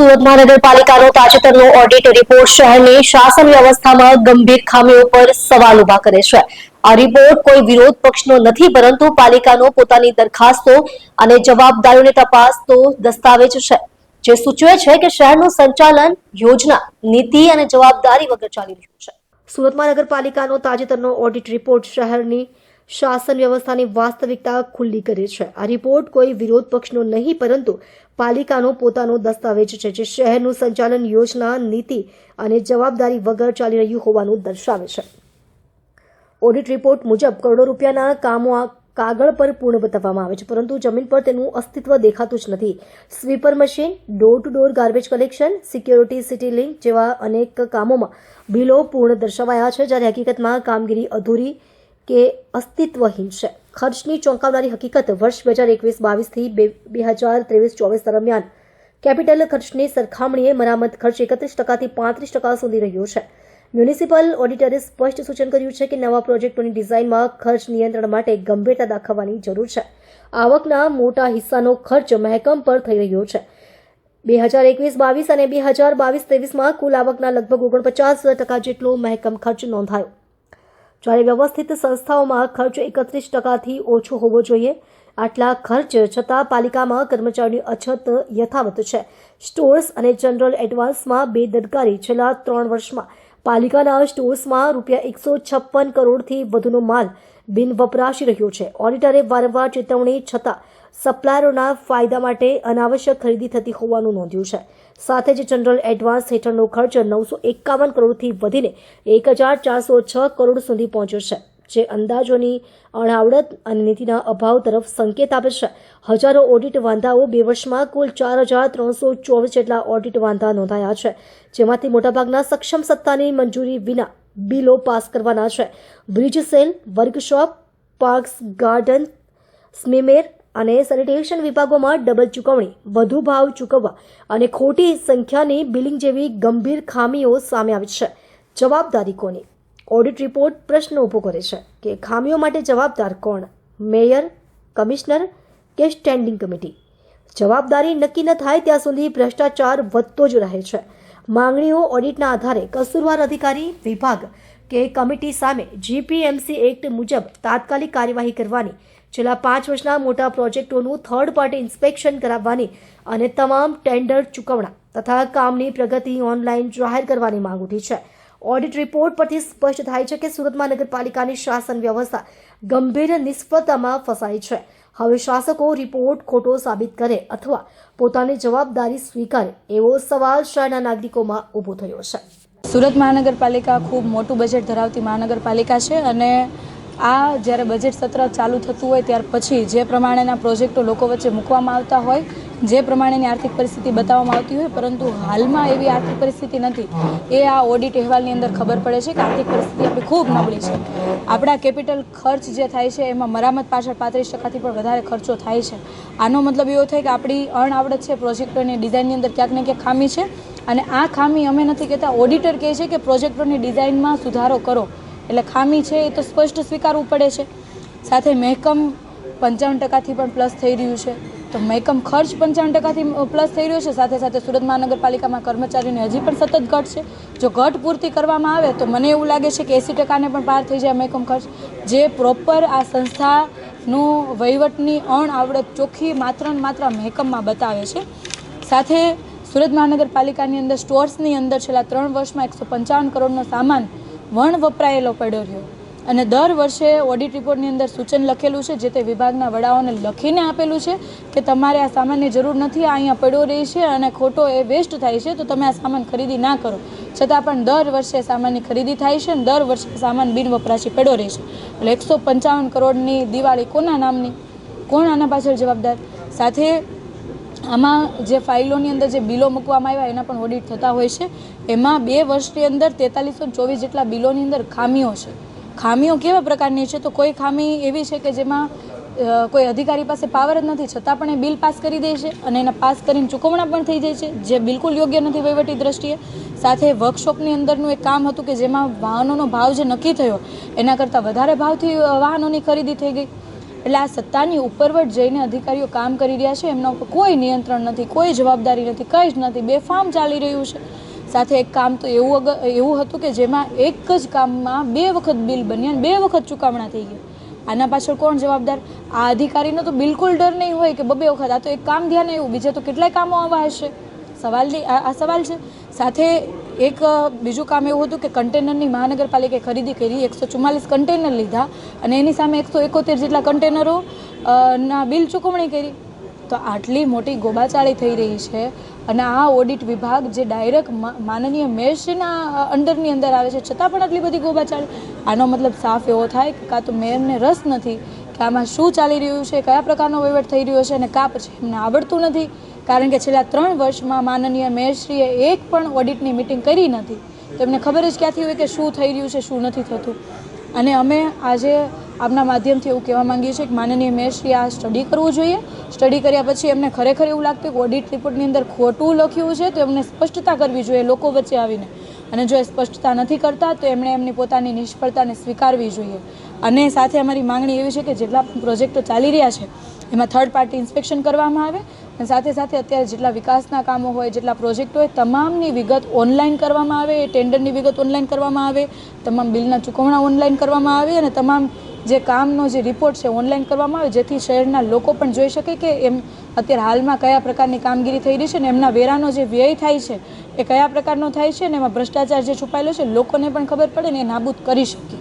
સુરત મહાનગરપાલિકાનો તાજેતરનો audit report શહેરની શાસન વ્યવસ્થામાં ગંભીર ખામીઓ પર સવાલ ઊભા કરે છે. આ રિપોર્ટ કોઈ વિરોધ પક્ષનો નથી, પરંતુ પાલિકાનો પોતાની દરખાસ્તો અને જવાબદારીઓની તપાસતો દસ્તાવેજ છે, જે સૂચવે છે કે શહેરનું સંચાલન, યોજના, નીતિ અને જવાબદારી વગર ચાલી રહ્યું છે. સુરત મહાનગરપાલિકાનો તાજેતરનો ઓડિટ રિપોર્ટ શહેરની શાસન વ્યવસ્થાની વાસ્તવિકતા ખુલ્લી કરે છે. આ રિપોર્ટ કોઈ વિરોધ પક્ષનો નહીં, પરંતુ પાલિકાનો પોતાનો દસ્તાવેજ છે, જે શહેરનું સંચાલન યોજના, નીતિ અને જવાબદારી વગર ચાલી રહ્યું હોવાનું દર્શાવે છે. ઓડિટ રિપોર્ટ મુજબ કરોડો રૂપિયાના કામો આ કાગળ પર પૂર્ણ બતાવવામાં આવે છે, પરંતુ જમીન પર તેનું અસ્તિત્વ દેખાતું જ નથી. Sweeper machine door to door garbage collection security city link જેવા અનેક કામોમાં બિલો પૂર્ણ દર્શાવાયા છે, જ્યારે હકીકતમાં કામગીરી અધૂરી કે અસ્તિત્વહીન છે. ખર્ચની ચોંકાવનારી હકીકત વર્ષ બે હજાર એકવીસ બાવીસથી બે બે હજાર ત્રેવીસ ચોવીસ દરમિયાન કેપિટલ ખર્ચની સરખામણીએ મરામત ખર્ચ એકત્રીસ ટકાથી પાંત્રીસ ટકા સુધી રહ્યો છે. મ્યુનિસિપલ ઓડિટરે સ્પષ્ટ સૂચન કર્યું છે કે નવા પ્રોજેક્ટોની ડિઝાઇનમાં ખર્ચ નિયંત્રણ માટે ગંભીરતા દાખવવાની જરૂર છે. આવકના મોટા હિસ્સાનો ખર્ચ મહેકમ પર થઈ રહ્યો છે. બે હજાર એકવીસ બાવીસ અને બે હજાર બાવીસ ત્રેવીસમાં કુલ આવકના લગભગ ઓગણપચાસ ટકા જેટલો મહેકમ ખર્ચ નોંધાયો. જ્યારે વ્યવસ્થિત સંસ્થાઓમાં ખર્ચ એકત્રીસ ટકાથી ઓછો હોવો જોઈએ, આટલા ખર્ચ છતાં પાલિકામાં કર્મચારીની અછત યથાવત છે. સ્ટોર્સ અને જનરલ એડવાન્સમાં બેદરકારી છેલ્લા ત્રણ વર્ષમાં પાલિકાના સ્ટોર્સમાં રૂપિયા એકસો છપ્પન કરોડથી વધુનો માલ બિન વપરાશી રહ્યો છે. ઓડિટરે વારંવાર ચેતવણી છતાં સપ્લાયરોના ફાયદા માટે અનાવશ્યક ખરીદી થતી હોવાનું નોંધ્યું છે. સાથે જ જનરલ એડવાન્સ હેઠળનો ખર્ચ નવસો એકાવન કરોડથી વધીને એક હજાર ચારસો છ કરોડ સુધી પહોંચ્યો છે, જે અંદાજોની અણાવડત અને નીતિના અભાવ તરફ સંકેત આપે છે. હજારો ઓડિટ વાંધાઓ બે વર્ષમાં કુલ ચાર હજાર ત્રણસો ચોવીસ જેટલા ઓડિટ વાંધા નોંધાયા છે, જેમાંથી મોટાભાગના સક્ષમ સત્તાની મંજૂરી વિના બિલો પાસ કરવાના છે. Bridge cell, workshop, parks garden, SMIMER અને સેનિટેશન વિભાગોમાં ડબલ ચૂકવણી, વધુ ભાવ ચૂકવવા અને ખોટી સંખ્યાની બિલિંગ જેવી ગંભીર ખામીઓ સામે આવી છે. જવાબદારી કોની ઓડિટ રિપોર્ટ પ્રશ્ન ઊભો કરે છે કે ખામીઓ માટે જવાબદાર કોણ? મેયર, કમિશનર કે સ્ટેન્ડિંગ કમિટી? જવાબદારી નક્કી ન થાય ત્યાં સુધી ભ્રષ્ટાચાર વધતો જ રહે છે. માંગણીઓ ઓડિટના આધારે કસૂરવાર અધિકારી વિભાગ કે કમિટી સામે જીપીએમસી એક્ટ મુજબ તાત્કાલિક કાર્યવાહી કરવાની, છેલ્લા પાંચ વર્ષના મોટા પ્રોજેક્ટોનું થર્ડ પાર્ટી ઇન્સ્પેક્શન કરાવવાની અને તમામ ટેન્ડર ચૂકવણા તથા કામની પ્રગતિ ઓનલાઈન જાહેર કરવાની માંગ ઉઠી છે. ઓડિટ રિપોર્ટ પરથી સ્પષ્ટ થાય છે કે સુરત મહાનગરપાલિકાની શાસન વ્યવસ્થા ગંભીર નિષ્ફળતામાં ફસાઈ છે. હવે શાસકો રિપોર્ટ ખોટો સાબિત કરે અથવા પોતાની જવાબદારી સ્વીકારે એવો સવાલ શહેરના નાગરિકોમાં ઊભો થયો છે. સુરત મહાનગરપાલિકા ખૂબ મોટું બજેટ ધરાવતી મહાનગરપાલિકા છે અને આ જ્યારે બજેટ સત્ર ચાલુ થતું હોય ત્યાર પછી જે પ્રમાણેના પ્રોજેક્ટો લોકો વચ્ચે મૂકવામાં આવતા હોય જે પ્રમાણેની આર્થિક પરિસ્થિતિ બતાવવામાં આવતી હોય, પરંતુ હાલમાં એવી આર્થિક પરિસ્થિતિ નથી. એ આ ઓડિટ અહેવાલની અંદર ખબર પડે છે કે આર્થિક પરિસ્થિતિ આપણી ખૂબ નબળી છે. આપણા કેપિટલ ખર્ચ જે થાય છે, એમાં મરામત પાછળ પાંત્રીસ ટકાથી પણ વધારે ખર્ચો થાય છે. આનો મતલબ એવો થાય કે આપણી અણઆવડત છે, પ્રોજેક્ટોની ડિઝાઇનની અંદર ક્યાંક ને ક્યાંક ખામી છે. અને આ ખામી અમે નથી કહેતા ઓડિટર કહે છે કે પ્રોજેક્ટોની ડિઝાઇનમાં સુધારો કરો. એટલે ખામી છે એ તો સ્પષ્ટ સ્વીકારવું પડે છે. સાથે મહેકમ પંચાવન ટકાથી પણ પ્લસ થઈ રહ્યું છે. તો મહેકમ ખર્ચ પંચાવન ટકાથી પ્લસ થઈ રહ્યો છે. સાથે સાથે સુરત મહાનગરપાલિકામાં કર્મચારીઓની હજી પણ સતત ઘટ છે. જો ઘટ પૂર્તિ કરવામાં આવે, તો મને એવું લાગે છે કે એંસી ટકાને પણ પાર થઈ જાય મહેકમ ખર્ચ. જે પ્રોપર આ સંસ્થાનું વહીવટની અણઆવડત ચોખ્ખી માત્ર ને માત્ર મહેકમમાં બતાવે છે. સાથે સુરત મહાનગરપાલિકાની અંદર સ્ટોર્સની અંદર છેલ્લા ત્રણ વર્ષમાં એકસો પંચાવન કરોડનો સામાન વણ વપરાયેલો પડ્યો રહ્યો. અને દર વર્ષે ઓડિટ રિપોર્ટની અંદર સૂચન લખેલું છે, જે તે વિભાગના વડાઓને લખીને આપેલું છે કે તમારે આ સામાનની જરૂર નથી, આ અહીંયા પડ્યો રહે છે અને ખોટો એ વેસ્ટ થાય છે, તો તમે આ સામાન ખરીદી ના કરો. છતાં પણ દર વર્ષે સામાનની ખરીદી થાય છે અને દર વર્ષે સામાન બિનવપરાશી પડ્યો રહે છે. એટલે એકસો પંચાવન કરોડની દિવાળી કોના નામની? કોણ આના પાછળ જવાબદાર? સાથે આમાં જે ફાઇલોની અંદર જે બિલો મૂકવામાં આવ્યા, એના પણ ઓડિટ થતા હોય છે. એમાં બે વર્ષની અંદર તેતાલીસો ચોવીસ જેટલા બિલોની અંદર ખામીઓ છે. ખામીઓ કેવા પ્રકારની છે? તો કોઈ ખામી એવી છે કે જેમાં કોઈ અધિકારી પાસે પાવર જ નથી, છતાં પણ એ બિલ પાસ કરી દે છે અને એના પાસ કરીને ચૂકવણા પણ થઈ જાય છે, જે બિલકુલ યોગ્ય નથી વહીવટી દ્રષ્ટિએ. સાથે વર્કશોપની અંદરનું એક કામ હતું કે જેમાં વાહનોનો ભાવ જે નક્કી થયો, એના કરતાં વધારે ભાવથી વાહનોની ખરીદી થઈ ગઈ. એટલે આ સત્તાની ઉપરવટ જઈને અધિકારીઓ કામ કરી રહ્યા છે, એમના ઉપર કોઈ નિયંત્રણ નથી, કોઈ જવાબદારી નથી, કંઈ જ નથી. બેફામ ચાલી રહ્યું છે. સાથે એક કામ તો એવું એવું હતું કે જેમાં એક જ કામમાં બે વખત બિલ બન્યા અને બે વખત ચૂકવણા થઈ ગયા આના પાછળ કોણ જવાબદાર? આ અધિકારીનો તો બિલકુલ ડર નહીં હોય કે બબે વખત. આ તો એક કામ ધ્યાન એવું, બીજા તો કેટલાય કામો આવા હશે. સવાલની, આ સવાલ છે. સાથે એક બીજું કામ એવું હતું કે કન્ટેનરની મહાનગરપાલિકાએ ખરીદી કરી, એકસો ચુમ્માલીસ કન્ટેનર લીધા અને એની સામે એકસો એકોતેર જેટલા કન્ટેનરો ના બિલ ચૂકવણી કરી. તો આટલી મોટી ગોબાચાળી થઈ રહી છે અને આ ઓડિટ વિભાગ જે ડાયરેક્ટ માનનીય મેયરશ્રીના અંડરની અંદર આવે છે, છતાં પણ આટલી બધી ગોબાચાળી? આનો મતલબ સાફ એવો થાય કે કાં તો મેયરને રસ નથી કે આમાં શું ચાલી રહ્યું છે, કયા પ્રકારનો વહીવટ થઈ રહ્યો છે અને કાં પછી એમને આવડતું નથી? કારણ કે છેલ્લા ત્રણ વર્ષમાં માનનીય મેયરશ્રીએ એક પણ ઓડિટની મિટિંગ કરી નથી. તો એમને ખબર જ ક્યાંથી હોય કે શું થઈ રહ્યું છે, શું નથી થતું? અને અમે આજે આપના માધ્યમથી એવું કહેવા માંગીએ છીએ કે માનનીય મેયરશ્રી આ સ્ટડી કરવું જોઈએ. સ્ટડી કર્યા પછી એમને ખરેખર એવું લાગતું કે ઓડિટ રિપોર્ટની અંદર ખોટું લખ્યું છે, તો એમને સ્પષ્ટતા કરવી જોઈએ લોકો વચ્ચે આવીને. અને જો એ સ્પષ્ટતા નથી કરતા, તો એમણે એમની પોતાની નિષ્ફળતાને સ્વીકારવી જોઈએ. અને સાથે અમારી માંગણી એવી છે કે જેટલા પ્રોજેક્ટો ચાલી રહ્યા છે, એમાં થર્ડ પાર્ટી ઇન્સ્પેક્શન કરવામાં આવે. અને સાથે સાથે અત્યારે જેટલા વિકાસના કામો હોય, જેટલા પ્રોજેક્ટ હોય, તમામની વિગત ઓનલાઈન કરવામાં આવે ટેન્ડરની વિગત ઓનલાઈન કરવામાં આવે, તમામ બિલના ચૂકવણા ઓનલાઈન કરવામાં આવે અને તમામ જે કામનો જે રિપોર્ટ છે ઓનલાઈન કરવામાં આવે, જેથી શહેરના લોકો પણ જોઈ શકે કે એમ અત્યારે હાલમાં કયા પ્રકારની કામગીરી થઈ રહી છે ને એમના વેરાનો જે વ્યય થાય છે, એ કયા પ્રકારનો થાય છે ને એમાં ભ્રષ્ટાચાર જે છુપાયેલો છે, લોકોને પણ ખબર પડે ને એ નાબૂદ કરી શકીએ.